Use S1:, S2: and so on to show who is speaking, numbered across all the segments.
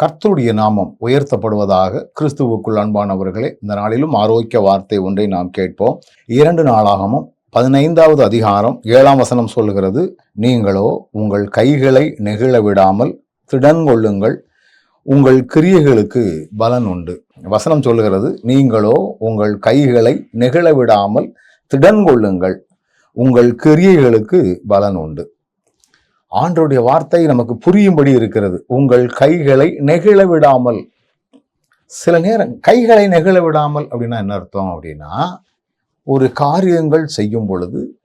S1: கர்த்தருடைய நாமம் உயர்த்தப்படுவதாக கிறிஸ்துவுக்குள் அன்பானவர்களே இந்த நாளிலும் ஆரோக்கிய வார்த்தை ஒன்றை நாம் கேட்போம். இரண்டு நாளாகவும் பதினைந்தாவது அதிகாரம் ஏழாம் வசனம் சொல்லுகிறது நீங்களோ உங்கள் கைகளை நெகிழ விடாமல் திடன் கொள்ளுங்கள் உங்கள் கிரியைகளுக்கு பலன் உண்டு. வசனம் சொல்லுகிறது நீங்களோ உங்கள் கைகளை நெகிழ விடாமல் திடன் கொள்ளுங்கள் உங்கள் கிரியைகளுக்கு பலன் உண்டு. ஆண்டருடைய வார்த்தை நமக்கு புரியும்படி இருக்கிறது. உங்கள் கைகளை நெகிழ விடாமல். சில நேரம் கைகளை நெகிழ விடாமல் அப்படின்னா என்ன அர்த்தம் அப்படின்னா ஒரு காரியங்கள் செய்யும் பொழுது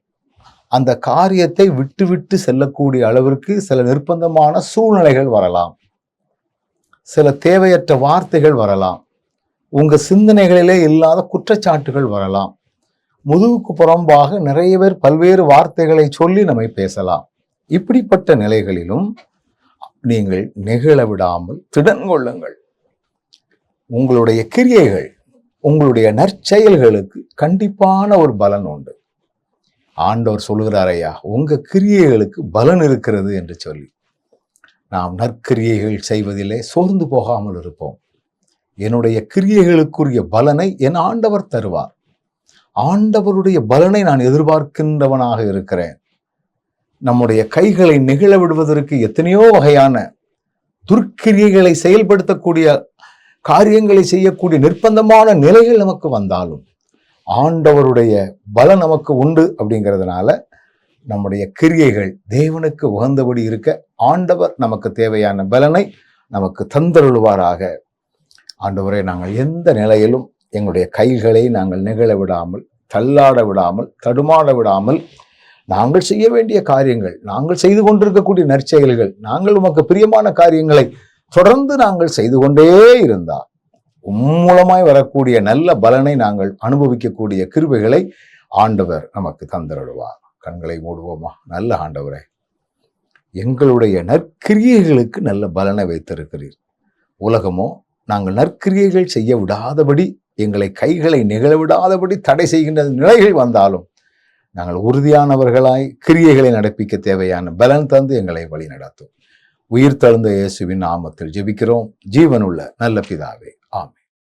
S1: அந்த காரியத்தை விட்டு விட்டு செல்லக்கூடிய அளவிற்கு சில நிர்பந்தமான சூழ்நிலைகள் வரலாம். சில தேவையற்ற வார்த்தைகள் வரலாம். உங்க சிந்தனைகளிலே இல்லாத குற்றச்சாட்டுகள் வரலாம். முதுகுக்கு புறம்பாக நிறைய பேர் பல்வேறு வார்த்தைகளை சொல்லி நம்மை பேசலாம். இப்படிப்பட்ட நிலைகளிலும் நீங்கள் நெகிழ விடாமல் திடன் கொள்ளுங்கள் உங்களுடைய கிரியைகள் உங்களுடைய நற்செயல்களுக்கு கண்டிப்பான ஒரு பலன் உண்டு. ஆண்டவர் சொல்கிறார் ஐயா உங்க கிரியைகளுக்கு பலன் இருக்கிறது என்று சொல்லி. நாம் நற்கிரியைகள் செய்வதிலே சோர்ந்து போகாமல் இருப்போம். என்னுடைய கிரியைகளுக்குரிய பலனை என் ஆண்டவர் தருவார். ஆண்டவருடைய பலனை நான் எதிர்பார்க்கின்றவனாக இருக்கிறேன். நம்முடைய கைகளை நெகிழ விடுவதற்கு எத்தனையோ வகையான துர்க்கிரியைகளை செயல்படுத்தக்கூடிய காரியங்களை செய்யக்கூடிய நிர்பந்தமான நிலைகள் நமக்கு வந்தாலும் ஆண்டவருடைய பலம் நமக்கு உண்டு அப்படிங்கிறதுனால நம்முடைய கிரியைகள் தேவனுக்கு உகந்தபடி இருக்க ஆண்டவர் நமக்கு தேவையான பலனை நமக்கு தந்தருள்வாராக. ஆண்டவரை நாங்கள் எந்த நிலையிலும் எங்களுடைய கைகளை நாங்கள் நிகழ விடாமல் தள்ளாட விடாமல் தடுமாட விடாமல் நாங்கள் செய்ய வேண்டிய காரியங்கள் நாங்கள் செய்து கொண்டிருக்கக்கூடிய நற்செயல்கள் நாங்கள் உமக்கு பிரியமான காரியங்களை தொடர்ந்து நாங்கள் செய்து கொண்டே இருந்தால் மூலமாய் வரக்கூடிய நல்ல பலனை நாங்கள் அனுபவிக்கக்கூடிய கிருபைகளை ஆண்டவர் நமக்கு தந்தருடுவார் கண்களை மூடுவோமா? நல்ல ஆண்டவரே எங்களுடைய நற்கிரியைகளுக்கு நல்ல பலனை வைத்திருக்கிறீர். உலகமோ நாங்கள் நற்கிரியைகள் செய்ய விடாதபடி எங்களை கைகளை நிகழ விடாதபடி தடை செய்கின்ற நிலைகள் வந்தாலும் நாங்கள் உறுதியானவர்களாய் கிரியைகளை நடப்பிக்க தேவையான பலன் தந்து எங்களை வழி நடத்தும் உயிர் தழுந்த இயேசுவின் நாமத்தில் ஜெபிக்கிறோம். ஜீவனுள்ள நல்ல பிதாவே.